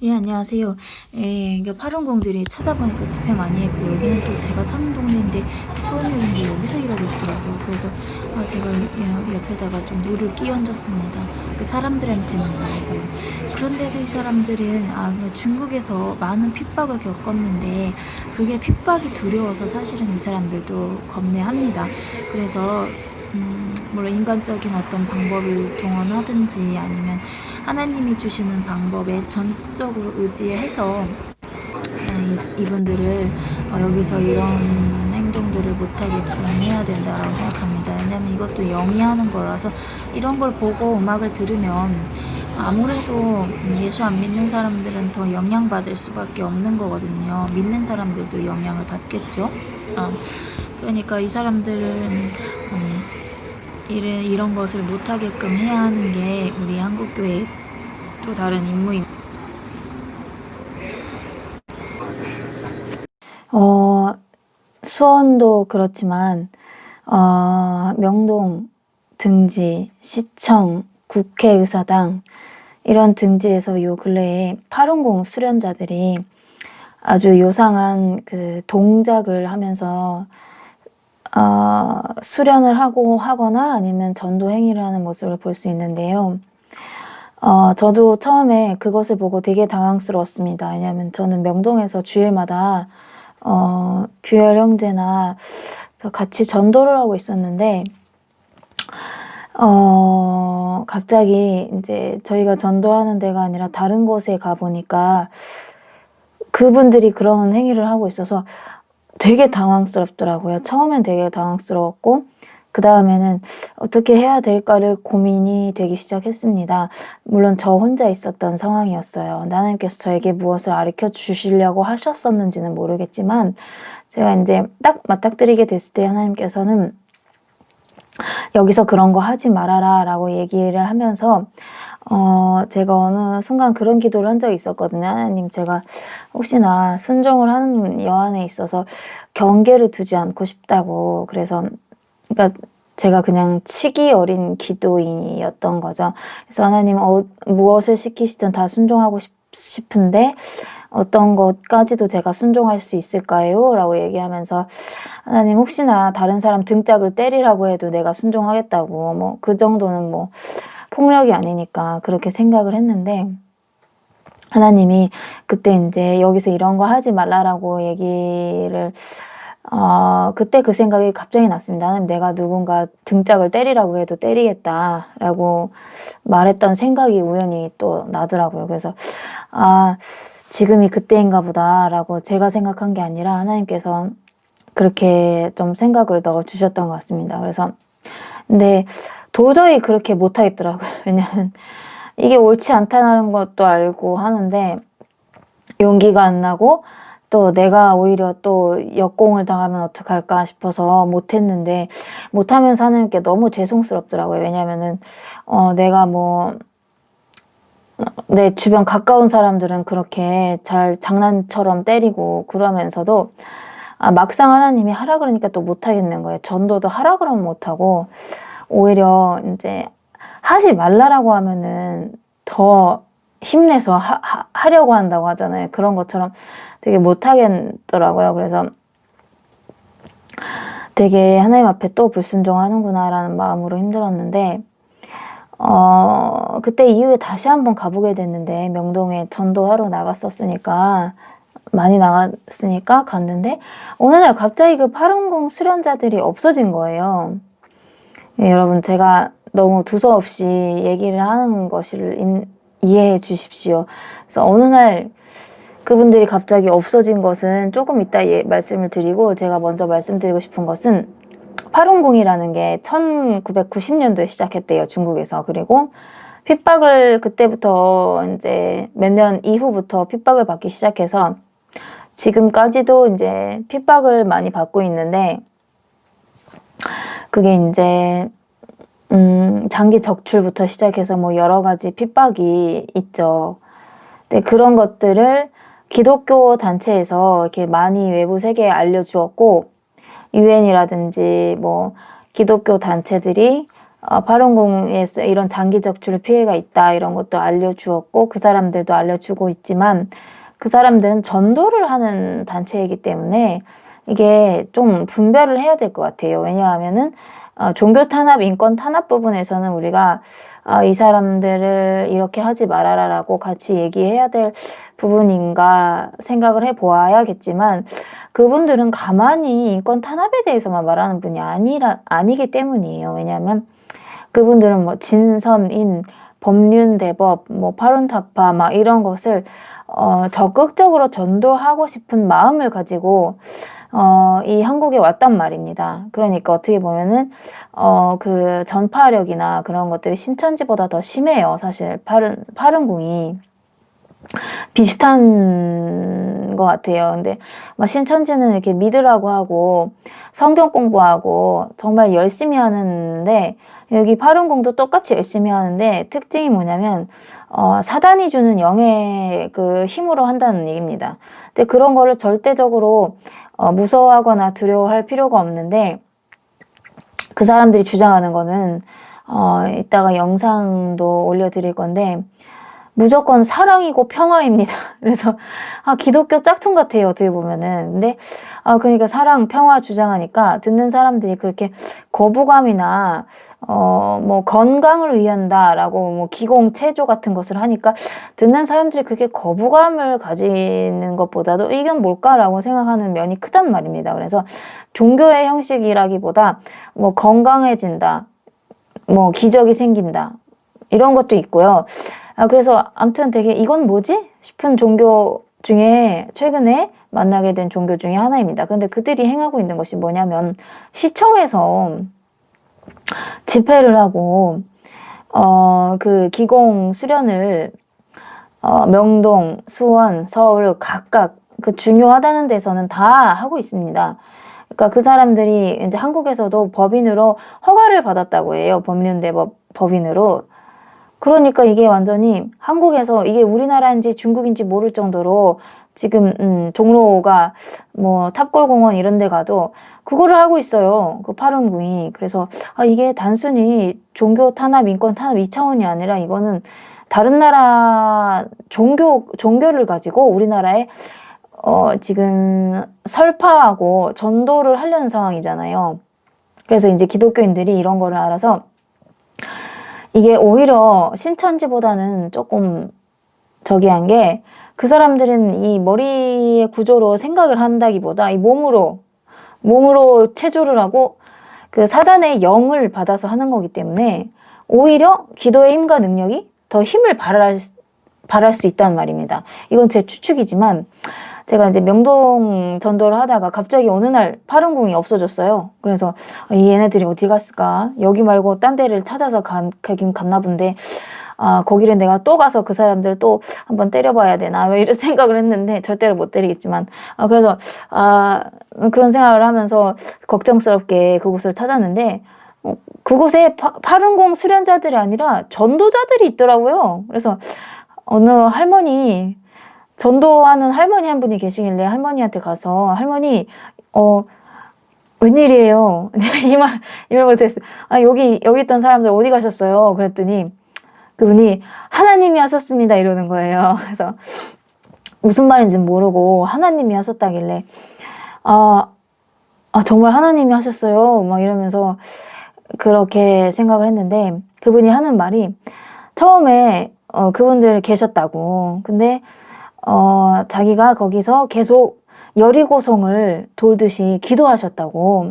예, 안녕하세요. 예, 파룬공들이 찾아보니까 집회 많이 했고, 여기는 또 제가 사는 동네인데, 수원역인데 여기서 일하고 있더라고요. 그래서 아, 제가 여- 옆에다가 좀 물을 끼얹었습니다. 그 사람들한테는 물어봐요. 그런데도 이 사람들은 아, 그 중국에서 많은 핍박을 겪었는데, 그게 핍박이 두려워서 사실은 이 사람들도 겁내합니다. 그래서 음, 물론 인간적인 어떤 방법을 동원하든지 아니면 하나님이 주시는 방법에 전적으로 의지해서 이- 이분들을 어, 여기서 이런 행동들을 못하게끔 해야 된다라고 생각합니다. 왜냐면 이것도 영이 하는 거라서 이런 걸 보고 음악을 들으면 아무래도 예수 안 믿는 사람들은 더 영향받을 수밖에 없는 거거든요. 믿는 사람들도 영향을 받겠죠. 어, 그러니까 이 사람들은 음, 이런, 이런 것을 못하게끔 해야 하는 게 우리 한국교회의 또 다른 임무입니다. 어, 수원도 그렇지만, 어, 명동 등지, 시청, 국회의사당, 이런 등지에서 요 근래에 파룬공 수련자들이 아주 요상한 그 동작을 하면서 어, 수련을 하고 하거나 아니면 전도 행위를 하는 모습을 볼 수 있는데요. 어, 저도 처음에 그것을 보고 되게 당황스러웠습니다. 왜냐하면 저는 명동에서 주일마다 어, 규열 형제나 같이 전도를 하고 있었는데 어, 갑자기 이제 저희가 전도하는 데가 아니라 다른 곳에 가 보니까 그분들이 그런 행위를 하고 있어서 되게 당황스럽더라고요. 처음엔 되게 당황스러웠고, 그 다음에는 어떻게 해야 될까를 고민이 되기 시작했습니다. 물론 저 혼자 있었던 상황이었어요. 하나님께서 저에게 무엇을 가르쳐 주시려고 하셨었는지는 모르겠지만, 제가 이제 딱 맞닥뜨리게 됐을 때 하나님께서는 여기서 그런 거 하지 말아라 라고 얘기를 하면서 어 제가 어느 순간 그런 기도를 한 적이 있었거든요. 하나님 제가 혹시나 순종을 하는 여안에 있어서 경계를 두지 않고 싶다고 그래서 그러니까 제가 그냥 치기 어린 기도인이었던 거죠. 그래서 하나님 어, 무엇을 시키시든 다 순종하고 싶, 싶은데 어떤 것까지도 제가 순종할 수 있을까요? 라고 얘기하면서 하나님 혹시나 다른 사람 등짝을 때리라고 해도 내가 순종하겠다고 뭐 그 정도는 뭐 폭력이 아니니까 그렇게 생각을 했는데 하나님이 그때 이제 여기서 이런 거 하지 말라라고 얘기를 어, 그때 그 생각이 갑자기 났습니다. 하나님 내가 누군가 등짝을 때리라고 해도 때리겠다라고 말했던 생각이 우연히 또 나더라고요. 그래서 아 지금이 그때인가 보다라고 제가 생각한 게 아니라 하나님께서 그렇게 좀 생각을 넣어 주셨던 것 같습니다. 그래서 근데 도저히 그렇게 못 하겠더라고요. 왜냐면 이게 옳지 않다는 것도 알고 하는데 용기가 안 나고 또 내가 오히려 또 역공을 당하면 어떡할까 싶어서 못했는데 못하면서 하나님께 너무 죄송스럽더라고요. 왜냐면은 어 내가 뭐 내 주변 가까운 사람들은 그렇게 잘 장난처럼 때리고 그러면서도 아, 막상 하나님이 하라 그러니까 또 못하겠는 거예요. 전도도 하라 그러면 못하고 오히려 이제 하지 말라라고 하면은 더 힘내서 하, 하, 하려고 한다고 하잖아요. 그런 것처럼 되게 못하겠더라고요. 그래서 되게 하나님 앞에 또 불순종하는구나라는 마음으로 힘들었는데 어, 그때 이후에 다시 한번 가보게 됐는데, 명동에 전도하러 나갔었으니까, 많이 나갔으니까 갔는데, 어느 날 갑자기 그 파룬공 수련자들이 없어진 거예요. 예, 여러분, 제가 너무 두서없이 얘기를 하는 것을 인, 이해해 주십시오. 그래서 어느 날 그분들이 갑자기 없어진 것은 조금 이따 예, 말씀을 드리고, 제가 먼저 말씀드리고 싶은 것은 파룬공이라는 게 1990년도에 시작했대요, 중국에서. 그리고 핍박을 그때부터 이제 몇 년 이후부터 핍박을 받기 시작해서 지금까지도 이제 핍박을 많이 받고 있는데 그게 이제 음, 장기 적출부터 시작해서 뭐 여러 가지 핍박이 있죠. 근데 그런 것들을 기독교 단체에서 이렇게 많이 외부 세계에 알려주었고 유엔이라든지 뭐 기독교 단체들이 어, 파룬궁에서 이런 장기 적 출 피해가 있다 이런 것도 알려주었고 그 사람들도 알려주고 있지만 그 사람들은 전도를 하는 단체이기 때문에 이게 좀 분별을 해야 될 것 같아요. 왜냐하면은 어, 종교 탄압, 인권 탄압 부분에서는 우리가 아, 이 사람들을 이렇게 하지 말아라라고 같이 얘기해야 될 부분인가 생각을 해 보아야겠지만 그분들은 가만히 인권 탄압에 대해서만 말하는 분이 아니라 아니기 때문이에요. 왜냐하면 그분들은 뭐 진선인, 법륜 대법, 뭐 파룬타파 막 이런 것을 어, 적극적으로 전도하고 싶은 마음을 가지고 어, 이 한국에 왔단 말입니다. 그러니까 어떻게 보면은 어, 그 전파력이나 그런 것들이 신천지보다 더 심해요. 사실 파른 파른궁이 비슷한 것 같아요. 근데 막 신천지는 이렇게 믿으라고 하고 성경 공부하고 정말 열심히 하는데 여기 파룬궁도 똑같이 열심히 하는데 특징이 뭐냐면 어, 사단이 주는 영의 그 힘으로 한다는 얘기입니다. 근데 그런 거를 절대적으로 어, 무서워하거나 두려워할 필요가 없는데 그 사람들이 주장하는 거는 어, 이따가 영상도 올려드릴 건데 무조건 사랑이고 평화입니다. 그래서 아 기독교 짝퉁 같아요. 어떻게 보면은 근데 아 그러니까 사랑 평화 주장하니까 듣는 사람들이 그렇게 거부감이나 어 뭐 건강을 위한다라고 뭐 기공 체조 같은 것을 하니까 듣는 사람들이 그렇게 거부감을 가지는 것보다도 이건 뭘까라고 생각하는 면이 크단 말입니다. 그래서 종교의 형식이라기보다 뭐 건강해진다, 뭐 기적이 생긴다 이런 것도 있고요. 아, 그래서 아무튼 되게 이건 뭐지? 싶은 종교 중에 최근에 만나게 된 종교 중에 하나입니다. 근데 그들이 행하고 있는 것이 뭐냐면 시청에서 집회를 하고 어, 그 기공 수련을 어, 명동, 수원, 서울 각각 그 중요하다는 데서는 다 하고 있습니다. 그러니까 그 사람들이 이제 한국에서도 법인으로 허가를 받았다고 해요. 법륜대법 법인으로. 그러니까 이게 완전히 한국에서 이게 우리나라인지 중국인지 모를 정도로 지금 음, 종로가 뭐 탑골공원 이런 데 가도 그거를 하고 있어요. 그 파룬궁이. 그래서 아 이게 단순히 종교 탄압, 인권 탄압 이 차원이 아니라 이거는 다른 나라 종교 종교를 가지고 우리나라에 어 지금 설파하고 전도를 하려는 상황이잖아요. 그래서 이제 기독교인들이 이런 거를 알아서 이게 오히려 신천지보다는 조금 저기 한 게 그 사람들은 이 머리의 구조로 생각을 한다기보다 이 몸으로 몸으로 체조를 하고 그 사단의 영을 받아서 하는 거기 때문에 오히려 기도의 힘과 능력이 더 힘을 발할, 발할 수 있다는 말입니다. 이건 제 추측이지만 제가 이제 명동 전도를 하다가 갑자기 어느 날 파룬궁이 없어졌어요. 그래서 이 얘네들이 어디 갔을까? 여기 말고 딴 데를 찾아서 간, 가긴 갔나 본데 아, 거기를 내가 또 가서 그 사람들 또 한번 때려봐야 되나, 왜 이런 생각을 했는데, 절대로 못 때리겠지만. 아, 그래서, 아, 그런 생각을 하면서 걱정스럽게 그곳을 찾았는데, 어, 그곳에 파, 파룬궁 수련자들이 아니라 전도자들이 있더라고요. 그래서 어느 할머니, 전도하는 할머니 한 분이 계시길래 할머니한테 가서, 할머니, 어, 웬일이에요? 내가 이 말, 이말 못했어요. 아, 여기, 여기 있던 사람들 어디 가셨어요? 그랬더니, 그분이 하나님이 하셨습니다 이러는 거예요. 그래서 무슨 말인지 모르고 하나님이 하셨다길래 아, 아 정말 하나님이 하셨어요. 막 이러면서 그렇게 생각을 했는데 그분이 하는 말이 처음에 어, 그분들 계셨다고. 근데 어, 자기가 거기서 계속 여리고성을 돌듯이 기도하셨다고.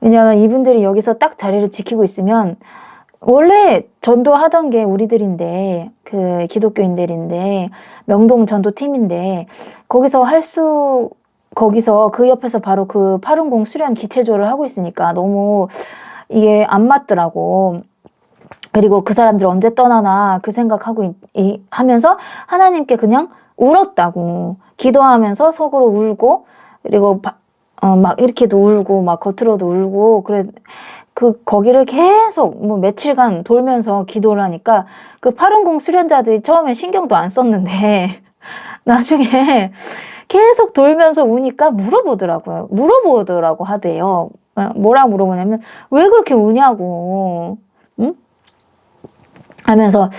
왜냐하면 이분들이 여기서 딱 자리를 지키고 있으면 원래 전도하던 게 우리들인데 그 기독교인들인데 명동 전도팀인데 거기서 할 수 거기서 그 옆에서 바로 그 파룬공 수련 기체조를 하고 있으니까 너무 이게 안 맞더라고. 그리고 그 사람들 언제 떠나나 그 생각하고 있, 이, 하면서 하나님께 그냥 울었다고 기도하면서 속으로 울고 그리고 바, 어, 막 이렇게도 울고 막 겉으로도 울고 그래 그 거기를 계속 뭐 며칠간 돌면서 기도를 하니까 그 파룬공 수련자들이 처음에 신경도 안 썼는데 나중에 계속 돌면서 우니까 물어보더라고요. 물어보더라고 하대요. 어, 뭐라 물어보냐면 왜 그렇게 우냐고. 응? 하면서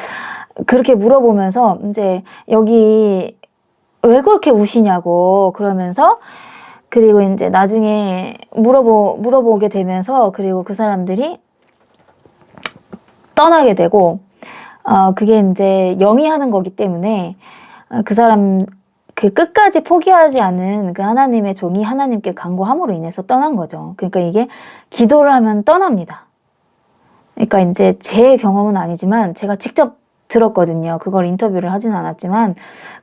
그렇게 물어보면서 이제 여기 왜 그렇게 우시냐고 그러면서 그리고 이제 나중에 물어보 물어보게 되면서 그리고 그 사람들이 떠나게 되고 어 그게 이제 영이 하는 거기 때문에 어, 그 사람 그 끝까지 포기하지 않은 그 하나님의 종이 하나님께 간구함으로 인해서 떠난 거죠. 그러니까 이게 기도를 하면 떠납니다. 그러니까 이제 제 경험은 아니지만 제가 직접 들었거든요. 그걸 인터뷰를 하진 않았지만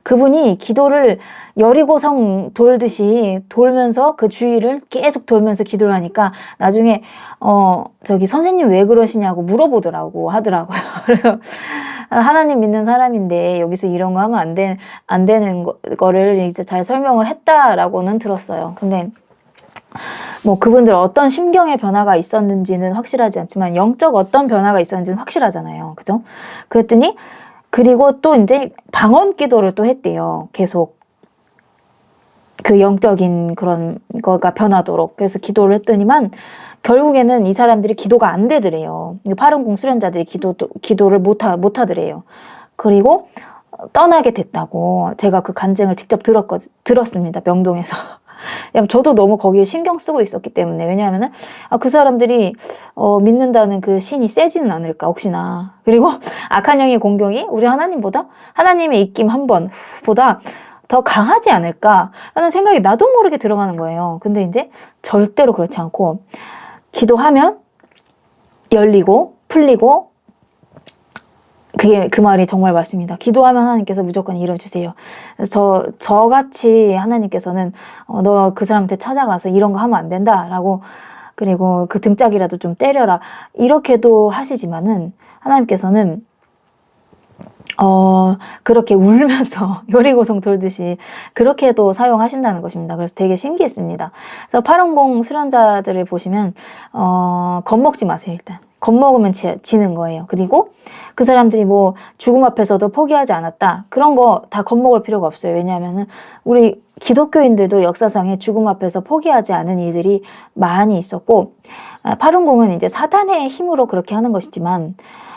그분이 기도를 여리고성 돌듯이 돌면서 그 주위를 계속 돌면서 기도를 하니까 나중에 어 저기 선생님 왜 그러시냐고 물어보더라고 하더라고요. 그래서 하나님 믿는 사람인데 여기서 이런 거 하면 안, 되, 안 되는 거, 거를 이제 잘 설명을 했다라고는 들었어요. 근데 뭐 그분들 어떤 심경의 변화가 있었는지는 확실하지 않지만 영적 어떤 변화가 있었는지는 확실하잖아요. 그죠? 그랬더니 그리고 또 이제 방언 기도를 또 했대요. 계속 그 영적인 그런 거가 변하도록 그래서 기도를 했더니만 결국에는 이 사람들이 기도가 안 되더래요. 파른공 수련자들이 기도 기도를 못하 못 하더래요. 그리고 떠나게 됐다고 제가 그 간증을 직접 들었거 들었습니다. 명동에서. 야, 저도 너무 거기에 신경 쓰고 있었기 때문에 왜냐하면은 아, 그 사람들이 어, 믿는다는 그 신이 세지는 않을까 혹시나 그리고 악한 영의 공격이 우리 하나님보다 하나님의 입김 한 번보다 더 강하지 않을까라는 생각이 나도 모르게 들어가는 거예요. 근데 이제 절대로 그렇지 않고 기도하면 열리고 풀리고 그게 그 말이 정말 맞습니다. 기도하면 하나님께서 무조건 이뤄주세요. 저 저같이 하나님께서는 어, 너 그 사람한테 찾아가서 이런 거 하면 안 된다라고 그리고 그 등짝이라도 좀 때려라 이렇게도 하시지만은 하나님께서는 어, 그렇게 울면서 요리고성 돌듯이 그렇게도 사용하신다는 것입니다. 그래서 되게 신기했습니다. 그래서 파룬공 수련자들을 보시면, 어, 겁먹지 마세요, 일단. 겁먹으면 지, 지는 거예요. 그리고 그 사람들이 뭐 죽음 앞에서도 포기하지 않았다. 그런 거 다 겁먹을 필요가 없어요. 왜냐하면은 우리 기독교인들도 역사상에 죽음 앞에서 포기하지 않은 일들이 많이 있었고, 아, 파룬공은 이제 사단의 힘으로 그렇게 하는 것이지만,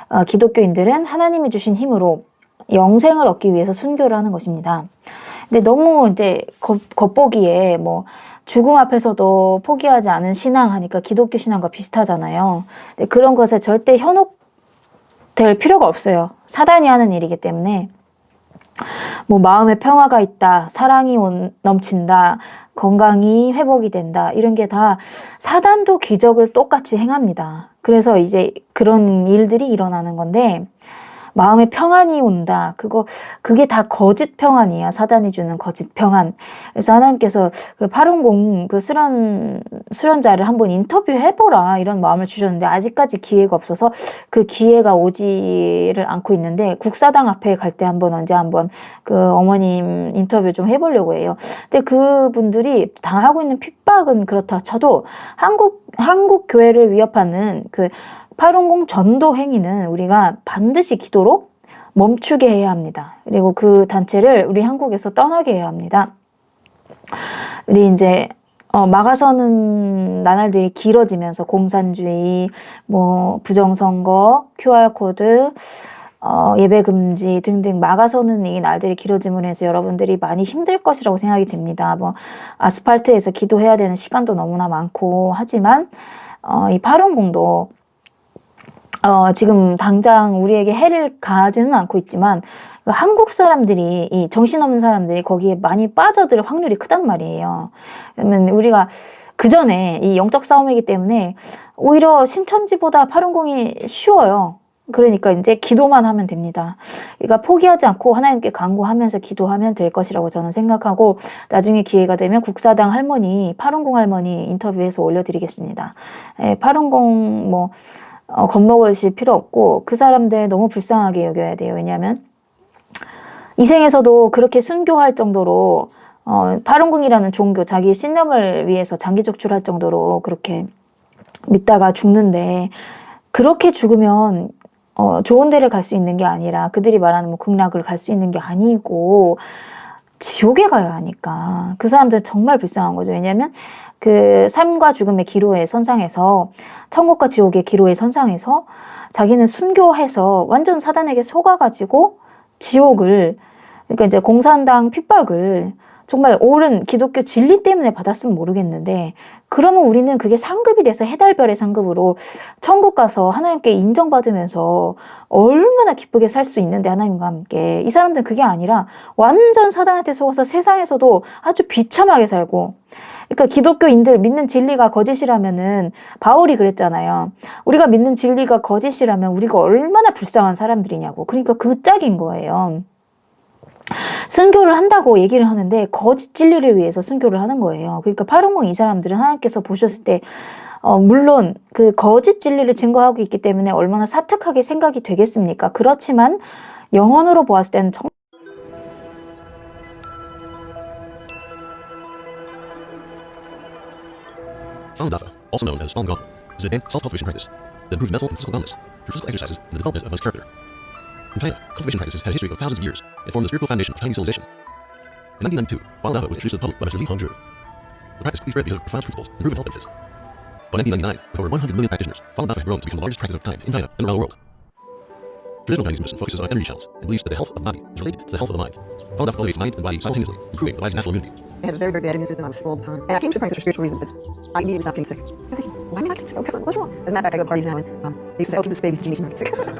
어, 기독교인들은 하나님이 주신 힘으로 영생을 얻기 위해서 순교를 하는 것입니다. 근데 너무 이제 겉, 겉보기에 뭐 죽음 앞에서도 포기하지 않은 신앙 하니까 기독교 신앙과 비슷하잖아요. 근데 그런 것에 절대 현혹될 필요가 없어요. 사단이 하는 일이기 때문에. 뭐 마음에 평화가 있다, 사랑이 온, 넘친다, 건강이 회복이 된다 이런 게 다 사단도 기적을 똑같이 행합니다. 그래서 이제 그런 일들이 일어나는 건데 마음에 평안이 온다. 그거 그게 다 거짓 평안이야. 사단이 주는 거짓 평안. 그래서 하나님께서 그 파룬공 그 수련 수련자를 한번 인터뷰해 보라 이런 마음을 주셨는데 아직까지 기회가 없어서 그 기회가 오지를 않고 있는데 국사당 앞에 갈 때 한번 언제 한번 그 어머님 인터뷰 좀 해보려고 해요. 근데 그분들이 당하고 있는 핍박은 그렇다 쳐도 한국 한국 교회를 위협하는 그 파룬공 전도 행위는 우리가 반드시 기도로 멈추게 해야 합니다. 그리고 그 단체를 우리 한국에서 떠나게 해야 합니다. 우리 이제 어, 막아서는 나날들이 길어지면서 공산주의, 뭐 부정선거, QR코드, 어, 예배 금지 등등 막아서는 이 날들이 길어짐으로 해서 여러분들이 많이 힘들 것이라고 생각이 됩니다. 뭐 아스팔트에서 기도해야 되는 시간도 너무나 많고 하지만 어, 이 파룬공도 어, 지금 당장 우리에게 해를 가하지는 않고 있지만 그 한국 사람들이 이 정신없는 사람들이 거기에 많이 빠져들 확률이 크단 말이에요. 그러면 우리가 그 전에 이 영적 싸움이기 때문에 오히려 신천지보다 파룬공이 쉬워요. 그러니까 이제 기도만 하면 됩니다. 그러니까 포기하지 않고 하나님께 간구하면서 기도하면 될 것이라고 저는 생각하고 나중에 기회가 되면 국사당 할머니, 파룬공 할머니 인터뷰해서 올려드리겠습니다. 예, 파룬공 뭐 어, 겁먹으실 필요 없고 그 사람들 너무 불쌍하게 여겨야 돼요. 왜냐하면 이 생에서도 그렇게 순교할 정도로 어, 파룬궁이라는 종교 자기 신념을 위해서 장기 적출할 정도로 그렇게 믿다가 죽는데 그렇게 죽으면 어, 좋은 데를 갈 수 있는 게 아니라 그들이 말하는 뭐 극락을 갈 수 있는 게 아니고 지옥에 가야 하니까 그 사람들은 정말 불쌍한 거죠. 왜냐하면 그 삶과 죽음의 기로의 선상에서 천국과 지옥의 기로의 선상에서 자기는 순교해서 완전 사단에게 속아가지고 지옥을 그러니까 이제 공산당 핍박을 정말 옳은 기독교 진리 때문에 받았으면 모르겠는데 그러면 우리는 그게 상급이 돼서 해달별의 상급으로 천국 가서 하나님께 인정받으면서 얼마나 기쁘게 살 수 있는데 하나님과 함께 이 사람들은 그게 아니라 완전 사단한테 속아서 세상에서도 아주 비참하게 살고 그러니까 기독교인들 믿는 진리가 거짓이라면은 바울이 그랬잖아요. 우리가 믿는 진리가 거짓이라면 우리가 얼마나 불쌍한 사람들이냐고. 그러니까 그 짝인 거예요. 순교를 한다고 얘기를 하는데 거짓 진리를 위해서 순교를 하는 거예요. 그러니까 파르몬 이 사람들은 하나님께서 보셨을 때 어, 물론 그 거짓 진리를 증거하고 있기 때문에 얼마나 사특하게 생각이 되겠습니까? 그렇지만 영혼으로 보았을 때는 정 Falun Dafa, also known as Gong, is an self-cultivation practice that improves mental and physical wellness through physical exercises and the development of one's character. In China, cultivation practices had a history of thousands of years and formed the spiritual foundation of Chinese civilization. In 1992, Falun Dafa was introduced to the public by Mr. Li Hongzhi. The practice quickly spread because of profound principles and proven health benefits. By 1999, with over 100 million practitioners, Falun Dafa had grown to become the largest practice of its kind in China and around the world. Traditional Chinese medicine focuses on energy channels and believes that the health of the body is related to the health of the mind. Falun Dafa cultivates mind and body simultaneously, improving the body's natural immunity. I had a very, very bad immune system. I was full of time. And I came to practice for spiritual reasons, but I immediately stopped getting sick. I'm thinking, why am I not getting sick? Because what's wrong? As a matter of fact, I go to parties now and um, they used to say, oh, keep this baby, Jeannie, she's not getting sick.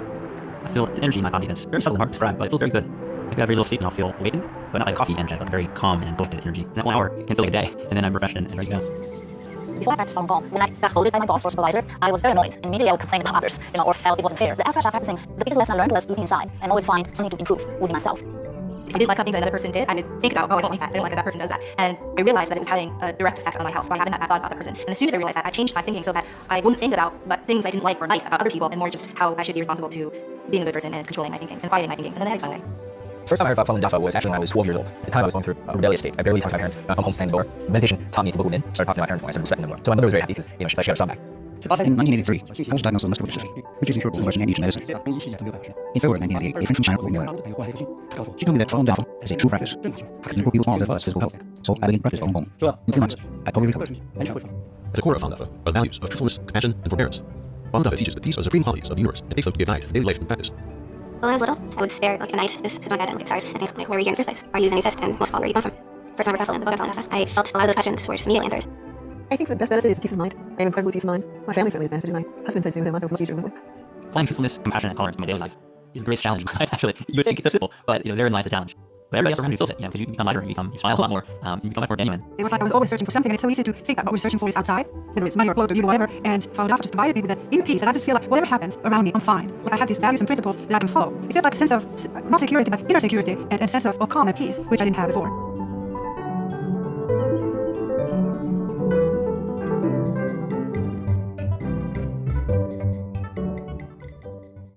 I feel energy in my body that's very subtle and hard to describe, but it feels very good. I could have very little sleep and I'll feel awakened, but not like a coffee energy, but very calm and collected energy. And that one hour can feel like a day, and then I'm refreshed and, and ready to go. Before I practiced Falun Gong, when I got scolded by my boss or supervisor, I was very annoyed. Immediately I would complain about others, you know, or felt it wasn't fair. But after I started practicing, the biggest lesson I learned was looking inside and always find something to improve within myself. If I didn't like something that another person did, I would think about, oh, I don't like that. I don't like that that person does that. And I realized that it was having a direct effect on my health by having that bad thought about that person. And as soon as I realized that, I changed my thinking so that I wouldn't think about but things I didn't like or like about other people, and more just how I should be responsible to being a good person and controlling my thinking and quieting my thinking. And then the next Sunday. First time I heard about Falun Dafa was actually when I was 12 years old. At the time I was going through a rebellious state. I barely talked to my parents. I come home standing door. Meditation taught me to look within. Started talking to my parents more. I started respecting them more. So my mother was very happy because you know she thought she got her son back. In 1983, I was diagnosed with muscular dystrophy, which is incurable unless you manage medicine. In February 1998, a friend from China wrote me a letter. She told me that Falun Dafa is a true practice. It can improve people's quality as well as physical health. So I began practice Falun Gong. In three months, I totally recovered. At the core of Falun Dafa are the values of truthfulness, compassion, and forbearance. Falun Dafa teaches that these are the supreme qualities of the universe and takes them to be a guide for daily life and practice. When I was little, I would stare like at night, just sit in my bed and look at stars and think, like, where are you here in the first place? Are you even exist? And most of all, where are you come from? First time I ever felt in the book of I felt a lot of those questions were just immediately answered. I think the best benefit is peace of mind. I have incredible peace of mind. My family certainly has benefited. My husband said to him, it was much easier to live with. Applying truthfulness, compassion, and tolerance in my daily life is the greatest challenge in my life, actually. You would think it's so simple, but you know, therein lies the challenge. But everybody else around you feels it, you know, because you become lighter, you become, you smile a lot more, um, you become much more genuine. It was like I was always searching for something, and it's so easy to think that what we're searching for is outside, whether it's money or clothes or you know, whatever. And found Dafa just provided me with that inner peace, and I just feel like whatever happens around me, I'm fine. Like I have these values and principles that I can follow. It's just like a sense of, not security, but inner security, and a sense of, of calm and peace, which I didn't have before.